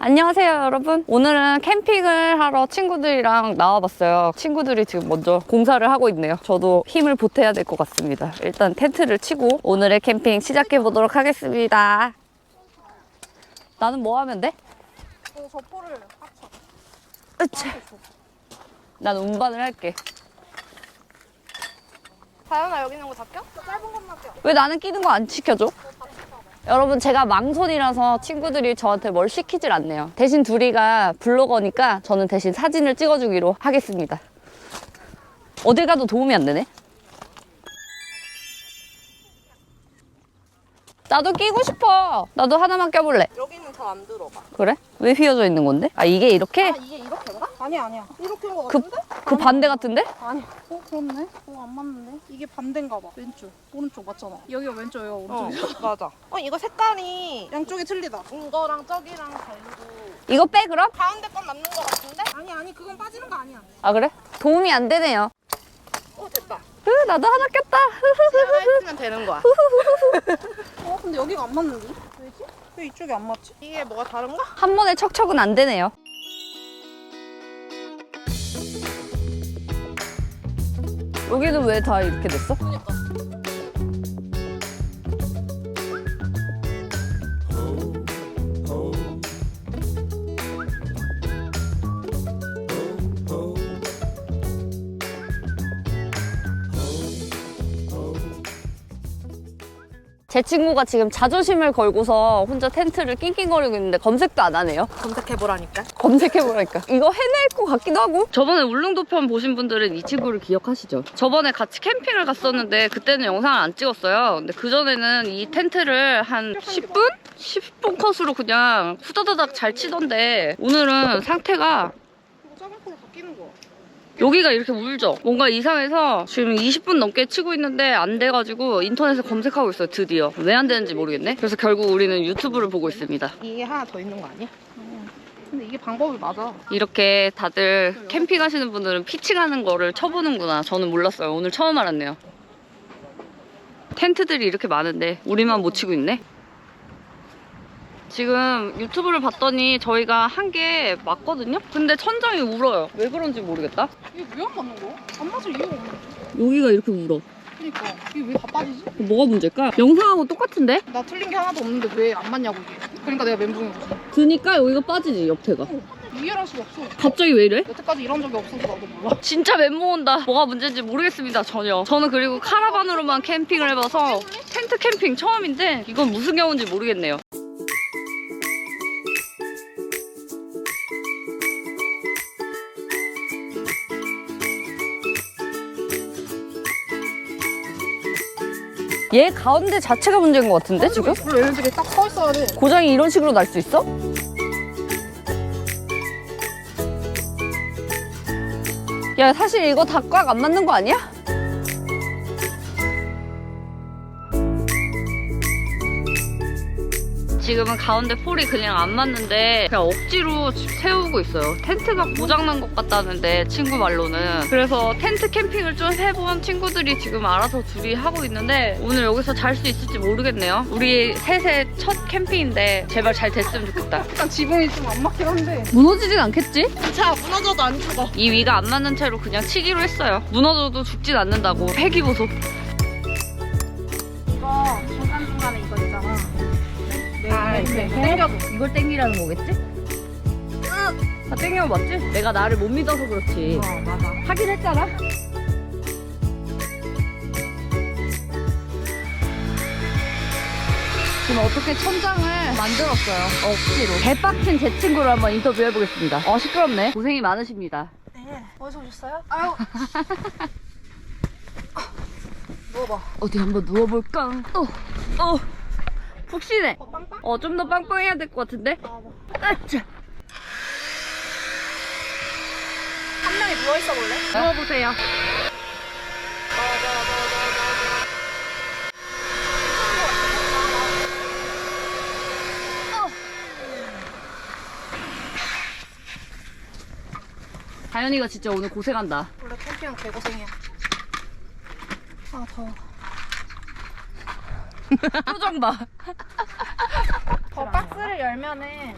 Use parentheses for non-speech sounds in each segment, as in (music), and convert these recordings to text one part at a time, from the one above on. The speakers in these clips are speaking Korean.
안녕하세요 여러분 오늘은 캠핑을 하러 친구들이랑 나와봤어요 친구들이 지금 먼저 공사를 하고 있네요 저도 힘을 보태야 될 것 같습니다 일단 텐트를 치고 오늘의 캠핑 시작해 보도록 하겠습니다 나는 뭐 하면 돼? 어, 저 포를 합쳐. 으차 난 운반을 할게 다현아 여기 있는 거 잡혀? 짧은 것만 껴. 왜 나는 끼는 거안 시켜줘? 여러분 제가 망손이라서 친구들이 저한테 뭘 시키질 않네요 대신 둘이가 블로거니까 저는 대신 사진을 찍어주기로 하겠습니다 어딜 가도 도움이 안 되네 나도 끼고 싶어 나도 하나만 껴볼래 여기는 잘 안 들어가. 그래? 왜 휘어져 있는 건데? 아 이게 이렇게? 이게 이렇게인가? 아니야 아니야. 이렇게인 거 그, 같은데? 그 반대 같은데? 아니. 어 그렇네. 어안 맞는데? 이게 반대인가 봐. 왼쪽. 오른쪽 맞잖아. 여기가 왼쪽 여기가 오른쪽. (laughs) 맞아. 어 이거 색깔이 양쪽이 틀리다. 이거랑 저기랑 다르고 이거 빼 그럼? 가운데 건 맞는 것 같은데? 아니 아니 그건 빠지는 거 아니야. 아 그래? 도움이 안 되네요 어 됐다. 으, 나도 하나 꼈다 하나 했으면 되는 거야. (laughs) 어 근데 여기가 안 맞는데? 왜지? 왜 이쪽이 안 맞지? 이게 뭐가 다른가? 한 번에 척척은 안 되네요. 여기는 왜 다 이렇게 됐어? 제 친구가 지금 자존심을 걸고서 혼자 텐트를 낑낑거리고 있는데 검색도 안 하네요. 검색해보라니까. 검색해보라니까. 이거 해낼 것 같기도 하고. 저번에 울릉도 편 보신 분들은 이 친구를 기억하시죠? 저번에 같이 캠핑을 갔었는데 그때는 영상을 안 찍었어요. 근데 그전에는 이 텐트를 한 10분? 10분 컷으로 그냥 후다다닥 잘 치던데 오늘은 상태가 바뀌는 거야. 여기가 이렇게 울죠? 뭔가 이상해서 지금 20분 넘게 치고 있는데 안 돼가지고 인터넷에 검색하고 있어요, 드디어. 왜 안 되는지 모르겠네. 그래서 결국 우리는 유튜브를 보고 있습니다. 이게 하나 더 있는 거 아니야? 근데 이게 방법이 맞아. 이렇게 다들 캠핑 하시는 분들은 피칭하는 거를 쳐보는구나. 저는 몰랐어요. 오늘 처음 알았네요. 텐트들이 이렇게 많은데 우리만 못 치고 있네. 지금 유튜브를 봤더니 저희가 한 게 맞거든요? 근데 천장이 울어요. 왜 그런지 모르겠다. 이게 왜 안 맞는 거야? 안 맞을 이유가 없네. 여기가 이렇게 울어. 그러니까 이게 왜 다 빠지지? 뭐가 문제일까? 영상하고 똑같은데? 나 틀린 게 하나도 없는데 왜 안 맞냐고 이게. 그러니까 내가 멘붕인 거지. 드니까 여기가 빠지지, 옆에가. 이해를 할 수가 없어. 갑자기 왜 이래? 여태까지 이런 적이 없어서 나도 몰라. (laughs) 진짜 멘붕 온다. 뭐가 문제인지 모르겠습니다, 전혀. 저는 그리고 카라반으로만 캠핑을 해봐서 텐트 캠핑 처음인데 이건 무슨 경우인지 모르겠네요. 얘 가운데 자체가 문제인 것 같은데, 지금? 원래 얘네들이 딱 서 있어야 돼. 고장이 이런 식으로 날 수 있어? 야, 사실 이거 다 꽉 안 맞는 거 아니야? 지금은 가운데 폴이 그냥 안 맞는데 그냥 억지로 세우고 있어요. 텐트가 고장난 것 같다는데 친구 말로는. 그래서 텐트 캠핑을 좀 해본 친구들이 지금 알아서 둘이 하고 있는데 오늘 여기서 잘 수 있을지 모르겠네요. 우리 셋의 첫 캠핑인데 제발 잘 됐으면 좋겠다. (laughs) 일단 지붕이 좀 안 맞긴 한데. 무너지진 않겠지? 자 무너져도 안 죽어. 이 위가 안 맞는 채로 그냥 치기로 했어요. 무너져도 죽진 않는다고. 폐기 보소. 이렇게 네. 땡겨줘. 이걸 땡기라는 거겠지? 다 땡기면 맞지? 내가 나를 못 믿어서 그렇지. 어, 맞아. 하긴 했잖아. 지금 어떻게 천장을 만들었어요. 억지로. 개빡친 제 친구를 한번 인터뷰해 보겠습니다. 어, 시끄럽네. 고생이 많으십니다. 네. 어디서 오셨어요? 아유. 누워봐. (laughs) 어디 한번 누워볼까? 어, 어, 푹 쉬네. 어, 빵빵? 어, 좀 더 빵빵해야 될 것 같은데? 아차. 한 명이 누워있어 볼래? 누워보세요. 다현이가 진짜 오늘 고생한다. 원래 캠핑은 개고생이야. 아, 더워. 표정 봐. 저 박스를 열면은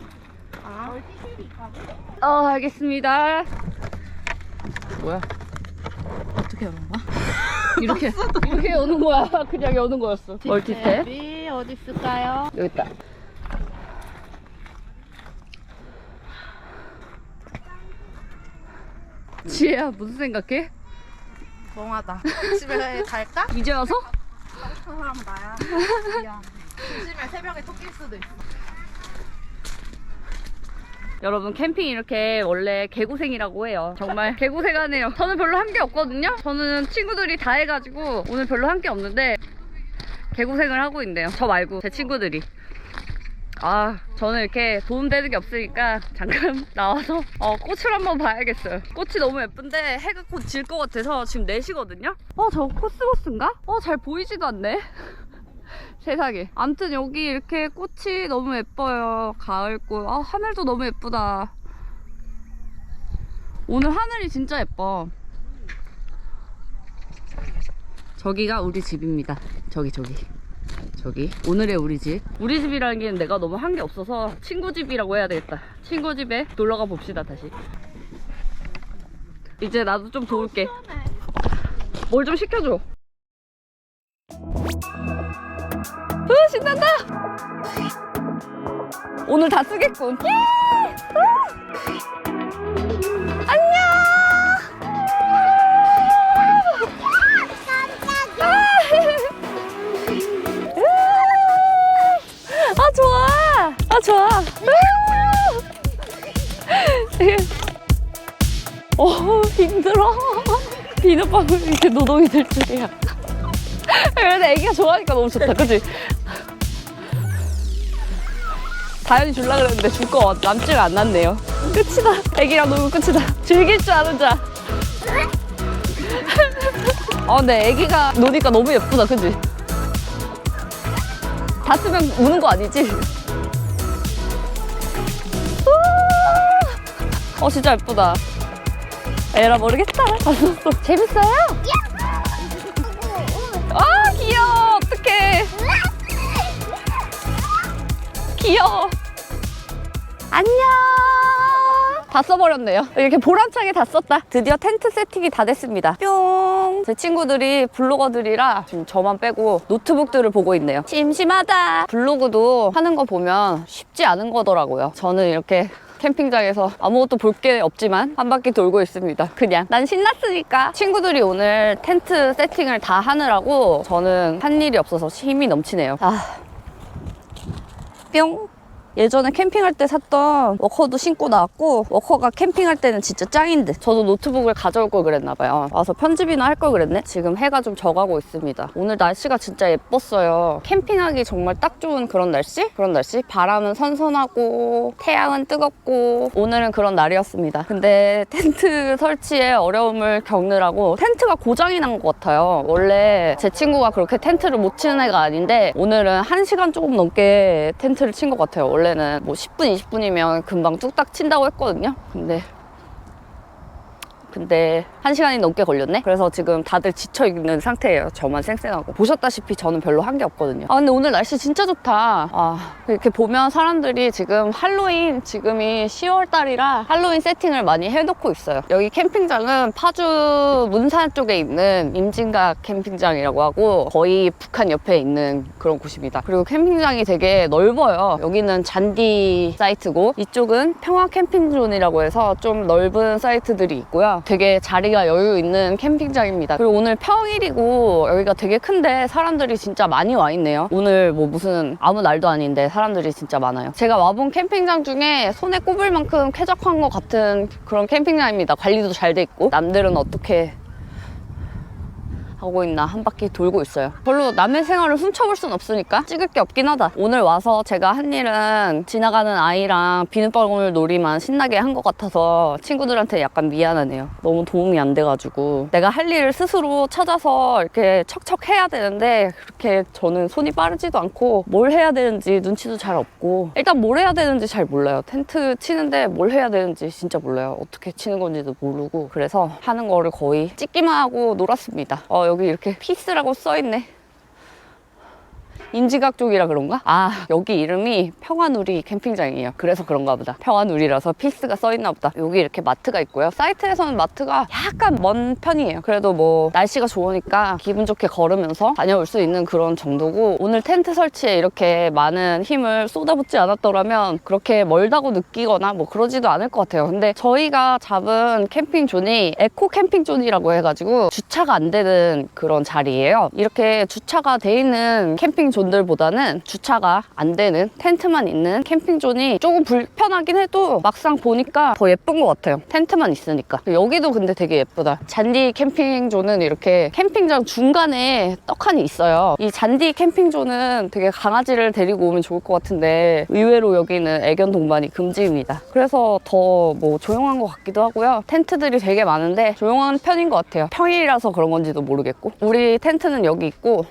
어, 알겠습니다. 뭐야? 어떻게 하는 거야? 이렇게 이렇게 여는 거야. (laughs) 그냥 여는 거였어. 멀티탭 이 어디 있을까요? 여기 있다. 지혜야 무슨 생각해? 멍하다. 집에 갈까? 이제 와서? 그 사람 나야. 조심해 새벽에 토낄 수도 있어. 여러분 캠핑 이렇게 원래 개고생이라고 해요. 정말 개고생하네요. 저는 별로 한 게 없거든요. 저는 친구들이 다 해가지고 오늘 별로 한 게 없는데 개고생을 하고 있네요. 저 말고 제 친구들이. 아 저는 이렇게 도움되는 게 없으니까 잠깐 (laughs) 나와서 어, 꽃을 한번 봐야겠어요. 꽃이 너무 예쁜데 해가 곧 질 것 같아서 지금 4시거든요. 어저 코스모스인가? 어 잘 보이지도 않네. (laughs) 세상에. 암튼 여기 이렇게 꽃이 너무 예뻐요. 가을꽃. 아, 하늘도 너무 예쁘다. 오늘 하늘이 진짜 예뻐. 저기가 우리 집입니다. 저기, 저기. 저기. 오늘의 우리 집. 우리 집이라는 게 내가 너무 한 게 없어서 친구 집이라고 해야 되겠다. 친구 집에 놀러가 봅시다, 다시. 이제 나도 좀 도울게. 뭘 좀 시켜줘. 으, 신난다! 오늘 다 쓰겠군. 예! 으! 안녕! 좋아! 어, 힘들어. 비눗방울 이렇게 노동이 될 줄이야. 그래도 애기가 좋아하니까 너무 좋다, 그치? 다현이 줄라 그랬는데 줄거안 났네요. 끝이다. 애기랑 놀고 끝이다. 즐길 줄 아는 자. 아, 근데 애기가 노니까 너무 예쁘다, 그치? 다 쓰면 우는 거 아니지? 어, 진짜 예쁘다. 에라 모르겠다. 봤었어. (laughs) 재밌어요? 아 귀여워. 어떡해. 귀여워. 안녕. 다 써버렸네요. 이렇게 보람차게 다 썼다. 드디어 텐트 세팅이 다 됐습니다. 뿅 제 친구들이 블로거들이라 지금 저만 빼고 노트북들을 보고 있네요. 심심하다. 블로그도 하는 거 보면 쉽지 않은 거더라고요. 저는 이렇게 캠핑장에서 아무것도 볼 게 없지만 한 바퀴 돌고 있습니다. 그냥 난 신났으니까 친구들이 오늘 텐트 세팅을 다 하느라고 저는 한 일이 없어서 힘이 넘치네요. 아, 뿅. 예전에 캠핑할 때 샀던 워커도 신고 나왔고 워커가 캠핑할 때는 진짜 짱인데 저도 노트북을 가져올 걸 그랬나 봐요. 와서 편집이나 할 걸 그랬네? 지금 해가 좀 져가고 있습니다. 오늘 날씨가 진짜 예뻤어요. 캠핑하기 정말 딱 좋은 그런 날씨? 그런 날씨? 바람은 선선하고 태양은 뜨겁고 오늘은 그런 날이었습니다. 근데 텐트 설치에 어려움을 겪느라고 텐트가 고장이 난 것 같아요. 원래 제 친구가 그렇게 텐트를 못 치는 애가 아닌데 오늘은 1시간 조금 넘게 텐트를 친 것 같아요. 원래 는 뭐 10분, 20분이면 금방 뚝딱 친다고 했거든요. 근데 근데 한 시간이 넘게 걸렸네? 그래서 지금 다들 지쳐있는 상태예요. 저만 쌩쌩하고. 보셨다시피 저는 별로 한 게 없거든요. 아, 근데 오늘 날씨 진짜 좋다. 아, 이렇게 보면 사람들이 지금 할로윈, 지금이 10월달이라 할로윈 세팅을 많이 해놓고 있어요. 여기 캠핑장은 파주 문산 쪽에 있는 임진각 캠핑장이라고 하고 거의 북한 옆에 있는 그런 곳입니다. 그리고 캠핑장이 되게 넓어요. 여기는 잔디 사이트고 이쪽은 평화 캠핑존이라고 해서 좀 넓은 사이트들이 있고요. 되게 자리가 여유 있는 캠핑장입니다. 그리고 오늘 평일이고 여기가 되게 큰데 사람들이 진짜 많이 와 있네요. 오늘 뭐 무슨 아무 날도 아닌데 사람들이 진짜 많아요. 제가 와본 캠핑장 중에 손에 꼽을 만큼 쾌적한 것 같은 그런 캠핑장입니다. 관리도 잘 돼 있고 남들은 어떻게 하고 있나 한 바퀴 돌고 있어요. 별로 남의 생활을 훔쳐볼 순 없으니까 찍을 게 없긴 하다. 오늘 와서 제가 한 일은 지나가는 아이랑 비눗방울 놀이만 신나게 한 것 같아서 친구들한테 약간 미안하네요. 너무 도움이 안 돼가지고 내가 할 일을 스스로 찾아서 이렇게 척척 해야 되는데 그렇게 저는 손이 빠르지도 않고 뭘 해야 되는지 눈치도 잘 없고 일단 뭘 해야 되는지 잘 몰라요. 텐트 치는데 뭘 해야 되는지 진짜 몰라요. 어떻게 치는 건지도 모르고 그래서 하는 거를 거의 찍기만 하고 놀았습니다. 어, 여기 이렇게 피스라고 써있네. 인지각 쪽이라 그런가? 아. 여기 이름이 평화누리 캠핑장이에요. 그래서 그런가 보다. 평화누리라서 필스가 써있나 보다. 여기 이렇게 마트가 있고요. 사이트에서는 마트가 약간 먼 편이에요. 그래도 뭐 날씨가 좋으니까 기분 좋게 걸으면서 다녀올 수 있는 그런 정도고 오늘 텐트 설치에 이렇게 많은 힘을 쏟아붓지 않았더라면 그렇게 멀다고 느끼거나 뭐 그러지도 않을 것 같아요. 근데 저희가 잡은 캠핑존이 에코 캠핑존이라고 해가지고 주차가 안 되는 그런 자리예요. 이렇게 주차가 돼 있는 캠핑존 들보다는 주차가 안 되는 텐트만 있는 캠핑존이 조금 불편하긴 해도 막상 보니까 더 예쁜 것 같아요. 텐트만 있으니까. 여기도 근데 되게 예쁘다. 잔디 캠핑존은 이렇게 캠핑장 중간에 떡하니 있어요. 이 잔디 캠핑존은 되게 강아지를 데리고 오면 좋을 것 같은데 의외로 여기는 애견 동반이 금지입니다. 그래서 더 뭐 조용한 것 같기도 하고요. 텐트들이 되게 많은데 조용한 편인 것 같아요. 평일이라서 그런 건지도 모르겠고. 우리 텐트는 여기 있고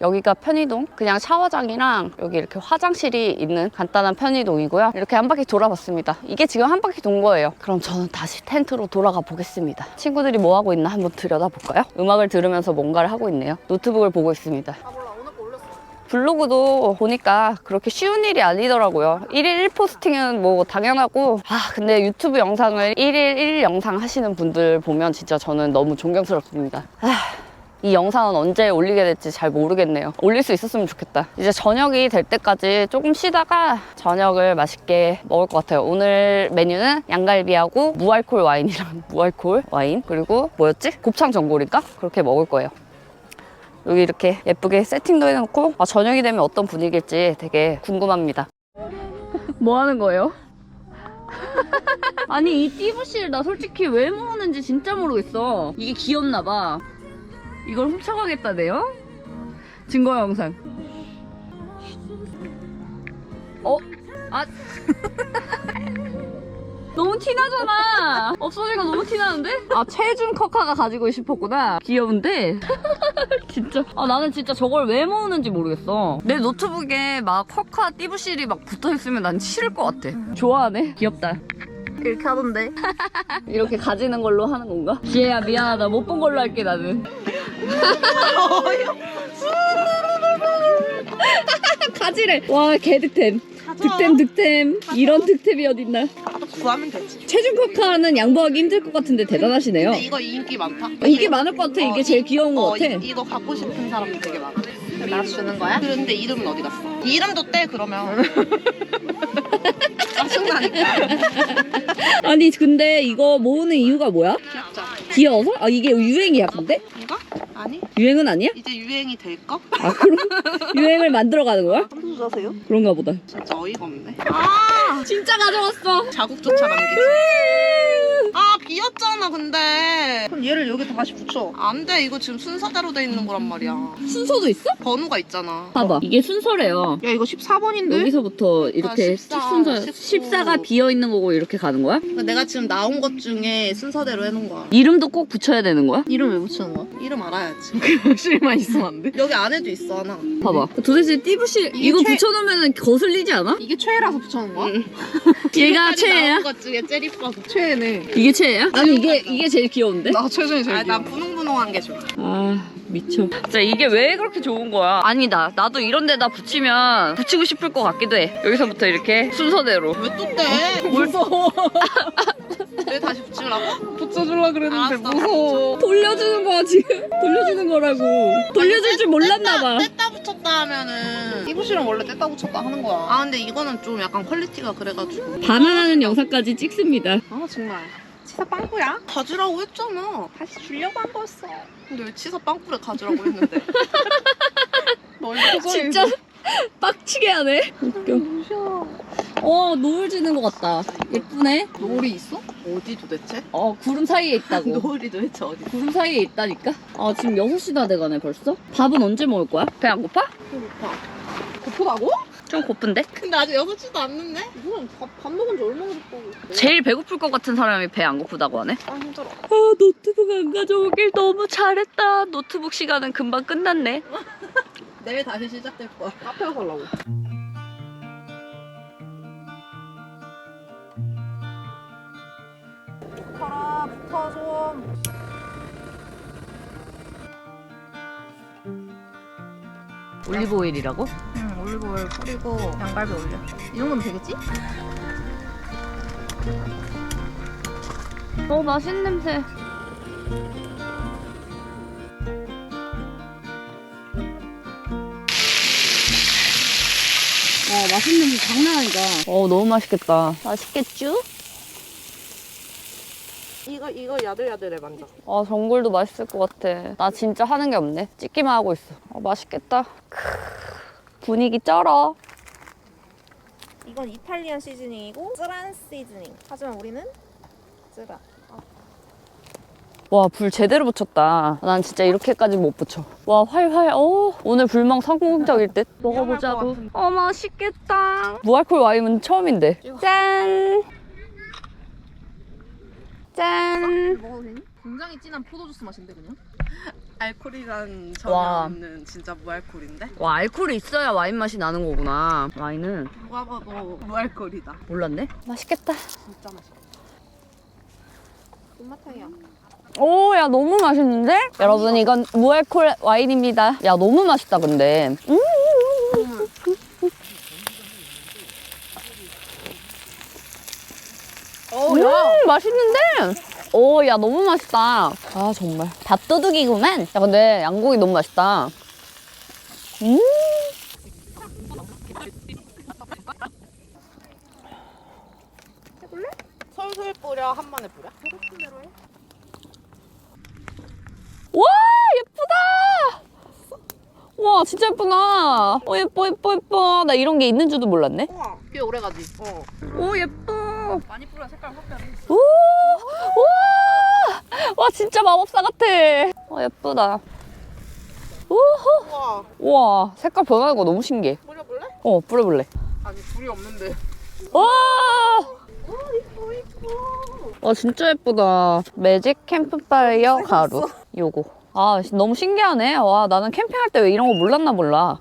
여기가 편의동? 그냥 샤워장이랑 여기 이렇게 화장실이 있는 간단한 편의동이고요. 이렇게 한 바퀴 돌아봤습니다. 이게 지금 한 바퀴 돈 거예요. 그럼 저는 다시 텐트로 돌아가 보겠습니다. 친구들이 뭐 하고 있나 한번 들여다볼까요? 음악을 들으면서 뭔가를 하고 있네요. 노트북을 보고 있습니다. 아. 블로그도 보니까 그렇게 쉬운 일이 아니더라고요. 1일 1포스팅은 뭐 당연하고. 아 근데 유튜브 영상을 1일 1 영상 하시는 분들 보면 진짜 저는 너무 존경스럽습니다. 아, 이 영상은 언제 올리게 될지 잘 모르겠네요. 올릴 수 있었으면 좋겠다. 이제 저녁이 될 때까지 조금 쉬다가 저녁을 맛있게 먹을 것 같아요. 오늘 메뉴는 양갈비하고 무알콜 와인이랑 (laughs) 무알콜 와인 그리고 뭐였지? 곱창 전골인가? 그렇게 먹을 거예요. 여기 이렇게 예쁘게 세팅도 해놓고 아, 저녁이 되면 어떤 분위기일지 되게 궁금합니다. (laughs) 뭐 하는 거예요? (laughs) 아니 이 띠부실 나 솔직히 왜 모으는지 진짜 모르겠어. 이게 귀엽나 봐. 이걸 훔쳐가겠다네요? 증거 영상. 어? 아. (laughs) 너무 티나잖아. 없어지가 너무 티나는데? 아, 체중 커카가 가지고 싶었구나. 귀여운데? (laughs) 진짜. 아, 나는 진짜 저걸 왜 모으는지 모르겠어. 내 노트북에 막 커카 띠부실이 막 붙어 있으면 난 싫을 것 같아. 좋아하네. 귀엽다. 이렇게 하던데. (laughs) 이렇게 가지는 걸로 하는 건가? 지혜야, 미안하다. 못 본 걸로 할게, 나는. (laughs) 가지래. 와, 개득템. 득템, 득템. 이런 득템이 어딨나. 구하면 되지. 체중 커카는 양보하기 힘들 것 같은데 대단하시네요. 근데 이거 인기 많다. 이게 많을 것 같아. 이게 제일 귀여운 것 어, 같아. 이, 이거 갖고 싶은 사람도 되게 많아. 나 주는 거야? 그런데 이름은 어디 갔어? 이름도 떼 그러면. (laughs) 짜증나니까. (laughs) 아니 근데 이거 모으는 이유가 뭐야? 귀엽잖아. 귀여워서? 아 이게 유행이야 근데? 이거? 아니? 유행은 아니야? 이제 유행이 될 거? 아 그럼 (laughs) 유행을 만들어가는 거야? 한두 자세요? 그런가 보다. 진짜 어이가 없네. 진짜 가져왔어. 자국조차 남기지. 아 비었잖아 근데. 그럼 얘를 여기 다시 붙여. 안 돼. 이거 지금 순서대로 돼 있는 거란 말이야. 순서도 있어? 번호가 있잖아. 봐봐. 이게 순서래요. 야 이거 14번인데? 여기서부터 이렇게 아, 14, 순서 19. 14가 비어 있는 거고 이렇게 가는 거야? 내가 지금 나온 것 중에 순서대로 해놓은 거야. 이름도 꼭 붙여야 되는 거야? 이름 왜 붙이는 거야? 이름 알아야지. (laughs) 확실히만 있으면 안 돼? 여기 안에도 있어 하나. 봐봐. 도대체 띠부실 이게 이거 최- 붙여놓으면 거슬리지 않아? 이게 최애라서 붙여놓은 거야? 응. 얘가 최애야? 나온 것 중에 제일 이뻐. 최애네. 이게 최애야? 아니 이게 이게 제일 귀여운데? 나 최준이 제일 아, 귀여워. 난 분홍분홍한 게 좋아. 아 미쳐 진짜 이게 왜 그렇게 좋은 거야 아니다 나도 이런 데다 붙이면 붙이고 싶을 것 같기도 해 여기서부터 이렇게 순서대로 왜 또 떼? 무서워. (laughs) 왜 다시 붙이려고? 붙여주려 그랬는데 알았어, 무서워. 돌려주는 거야 지금 돌려주는 거라고 돌려줄 줄 몰랐나 봐 뗐다 붙였다 하면은. 이부실은 원래 뗐다 붙였다 하는 거야. 아 근데 이거는 좀 약간 퀄리티가 그래가지고. 반환하는 영상까지 찍습니다 아 정말. 치사 빵꾸야? 가지라고 했잖아. 다시 주려고 한 거였어. 근데 왜 치사 빵꾸를 가지라고 했는데? (laughs) 널 표정이 진짜 (laughs) 빡치게 하네 웃겨. 어 노을 지는 것 같다 예쁘네 노을이 있어? 어디 도대체? 어 구름 사이에 있다고 (laughs) 노을이 도대체 어디? 구름 사이에 있다니까 아 지금 6시 다 돼가네 벌써? 밥은 언제 먹을 거야? 배 안 고파? 배고파. 고프다고? 좀 고픈데? 근데 아직 여섯시도 안 됐네? 밥, 밥 먹은 지 얼마나 됐다고. 제일 배고플 것 같은 사람이 배 안 고프다고 하네? 아 힘들어. 아 노트북 안 가져오길 너무 잘했다 노트북 시간은 금방 끝났네 (laughs) 내일 다시 시작될 거야. 카페 가서 하려고. 붙어라 붙어 좀. 올리브 오일이라고? 응, 올리브오일 뿌리고 양갈비 올려. 이 정도면 되겠지? 어 맛있는 냄새. 와 맛있는 냄새 장난 아니다. 어 너무 맛있겠다. 맛있겠죠? 이거 이거 야들야들해 만져. 아 전골도 맛있을 것 같아. 나 진짜 하는 게 없네. 찍기만 하고 있어. 아, 맛있겠다. 크으, 분위기 쩔어. 이건 이탈리안 시즈닝이고 쓰란 시즈닝. 하지만 우리는 쓰라. 와불 제대로 붙였다. 난 진짜 이렇게까지 못 붙여. 와 활활. 어 오늘 불멍 성공적일 듯. (laughs) 먹어보자고. 어 맛있겠다. 무알콜 와인은 처음인데. 짠. 짠. 먹어도 되니? 굉장히 진한 포도주스 맛인데 그냥? 알코올이란 와. 전혀 없는 진짜 무알콜인데. 와 알콜이 있어야 와인 맛이 나는 거구나. 와인은 누가 봐도 무알콜이다. 몰랐네. 맛있겠다. 진짜 맛있어. 꽃마탕이야. 오, 야, 너무 맛있는데? 여러분, 이건 무알콜 와인입니다. 야, 너무 맛있다, 근데. 음. 어, 음, 맛있는데? 오, 야, 너무 맛있다. 아, 정말. 밥도둑이구만. 야, 근데 양고기 너무 맛있다. 음. 솔솔 뿌려 한 번에 뿌려. 와, 예쁘다! 와, 진짜 예쁘다. 어, 예뻐, 예뻐, 예뻐. 나 이런 게 있는 줄도 몰랐네. 우와. 꽤 오래 가지. 어. 오, 예뻐. 많이 뿌려 색깔 확 변해. 오! 와! 와, 진짜 마법사 같아. 와, 예쁘다. 우후! 우와. 우와, 색깔 변하는 거 너무 신기해. 뿌려볼래? 어, 뿌려볼래. 아니 불이 없는데. 와! 어 이뻐 이뻐. 와, 진짜 예쁘다. 매직 캠프파이어 가루. 요거. 아, 시- 너무 신기하네. 와, 나는 캠핑할 때 왜 이런 거 몰랐나 몰라.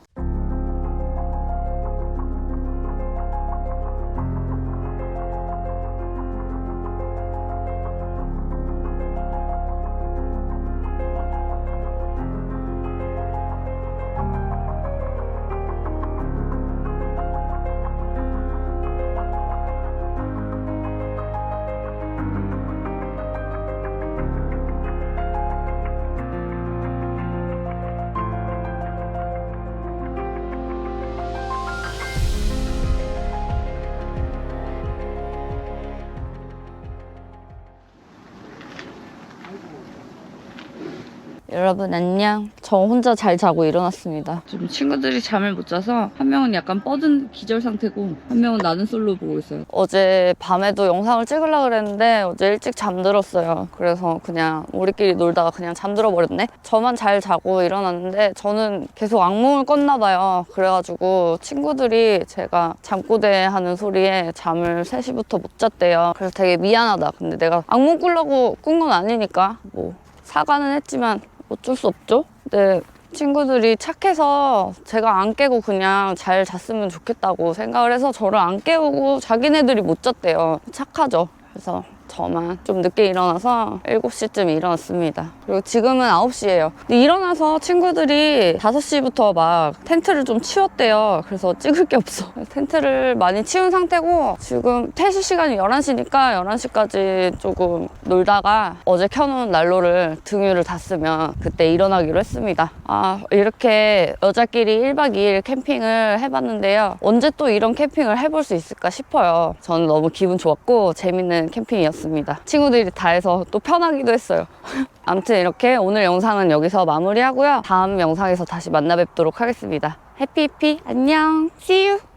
여러분 안녕. 저 혼자 잘 자고 일어났습니다. 지금 친구들이 잠을 못 자서 한 명은 약간 뻗은 기절 상태고 한 명은 나는 솔로 보고 있어요. 어제 밤에도 영상을 찍으려고 그랬는데 어제 일찍 잠들었어요. 그래서 그냥 우리끼리 놀다가 그냥 잠들어 버렸네. 저만 잘 자고 일어났는데 저는 계속 악몽을 꿨나 봐요. 그래가지고 친구들이 제가 잠꼬대 하는 소리에 잠을 3시부터 못 잤대요. 그래서 되게 미안하다. 근데 내가 악몽 꾸려고 꾼 건 아니니까 뭐 사과는 했지만 어쩔 수 없죠. 근데 친구들이 착해서 제가 안 깨고 그냥 잘 잤으면 좋겠다고 생각을 해서 저를 안 깨우고 자기네들이 못 잤대요. 착하죠. 그래서 저만 좀 늦게 일어나서 7시쯤 일어났습니다. 그리고 지금은 9시예요. 근데 일어나서 친구들이 5시부터 막 텐트를 좀 치웠대요. 그래서 찍을 게 없어. 텐트를 많이 치운 상태고 지금 퇴실 시간이 11시니까 11시까지 조금 놀다가 어제 켜놓은 난로를 등유를 닫으면 그때 일어나기로 했습니다. 아 이렇게 여자끼리 1박 2일 캠핑을 해봤는데요. 언제 또 이런 캠핑을 해볼 수 있을까 싶어요. 저는 너무 기분 좋았고 재밌는 캠핑이었 습니다. 친구들이 다 해서 또 편하기도 했어요. (laughs) 아무튼 이렇게 오늘 영상은 여기서 마무리하고요. 다음 영상에서 다시 만나 뵙도록 하겠습니다. 해피해피 안녕. See you.